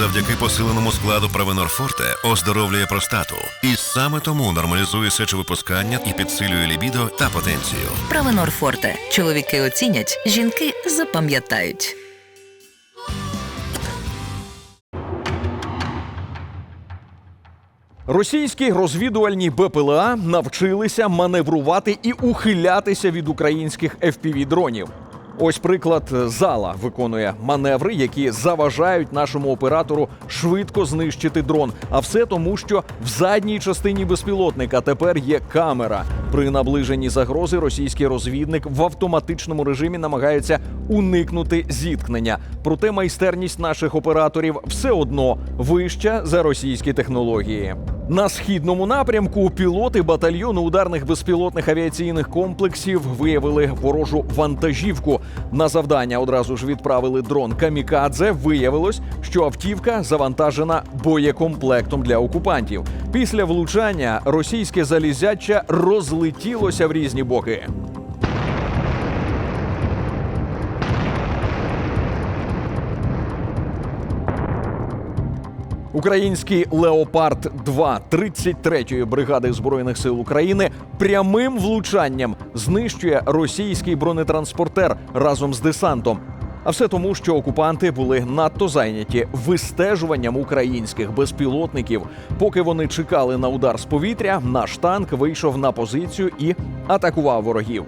завдяки посиленому складу Правенор Форте оздоровлює простату. І саме тому нормалізує сечовипускання і підсилює лібідо та потенцію. Правенор Форте. Чоловіки оцінять, жінки запам'ятають. Російські розвідувальні БПЛА навчилися маневрувати і ухилятися від українських fpv дронів. Ось приклад зала виконує маневри, які заважають нашому оператору швидко знищити дрон. А все тому, що в задній частині безпілотника тепер є камера. При наближенні загрози російський розвідник в автоматичному режимі намагається уникнути зіткнення. Проте майстерність наших операторів все одно вища за російські технології. На східному напрямку пілоти батальйону ударних безпілотних авіаційних комплексів виявили ворожу вантажівку. На завдання одразу ж відправили дрон Камікадзе. Виявилось, що автівка завантажена боєкомплектом для окупантів. Після влучання російське залізяча розлетілося в різні боки. Український Леопард 2 33-ї бригади збройних сил України прямим влучанням знищує російський бронетранспортер разом з десантом. А все тому, що окупанти були надто зайняті вистежуванням українських безпілотників. Поки вони чекали на удар з повітря, наш танк вийшов на позицію і атакував ворогів.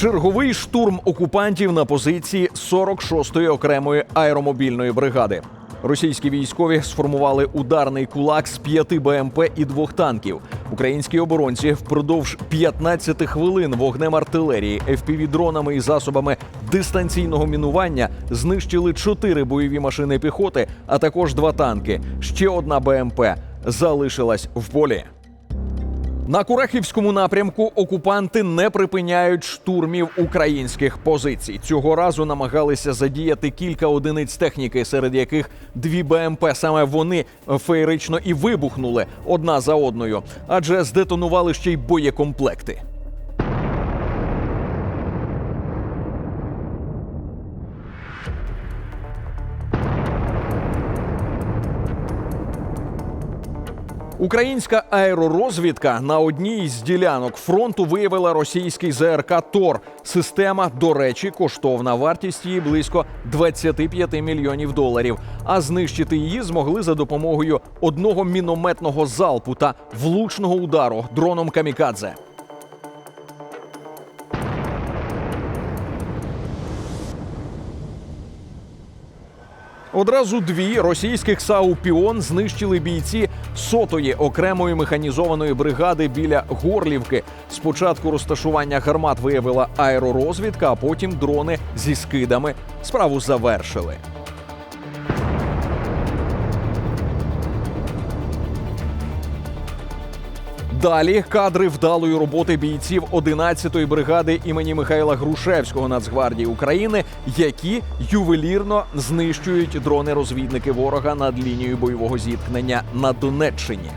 Черговий штурм окупантів на позиції 46-ї окремої аеромобільної бригади. Російські військові сформували ударний кулак з п'яти БМП і двох танків. Українські оборонці впродовж 15 хвилин вогнем артилерії, FPV-дронами і засобами дистанційного мінування знищили чотири бойові машини піхоти, а також два танки. Ще одна БМП залишилась в полі. На Курахівському напрямку окупанти не припиняють штурмів українських позицій. Цього разу намагалися задіяти кілька одиниць техніки, серед яких дві БМП. Саме вони феєрично і вибухнули одна за одною, адже здетонували ще й боєкомплекти. Українська аеророзвідка на одній з ділянок фронту виявила російський ЗРК Тор. Система, до речі, коштовна вартість її близько 25 мільйонів доларів. А знищити її змогли за допомогою одного мінометного залпу та влучного удару дроном Камікадзе. Одразу дві російських САУ «Піон» знищили бійці сотої окремої механізованої бригади біля Горлівки. Спочатку розташування гармат виявила аеророзвідка, а потім дрони зі скидами. Справу завершили. Далі кадри вдалої роботи бійців 11-ї бригади імені Михайла Грушевського Нацгвардії України, які ювелірно знищують дрони-розвідники ворога над лінією бойового зіткнення на Донеччині.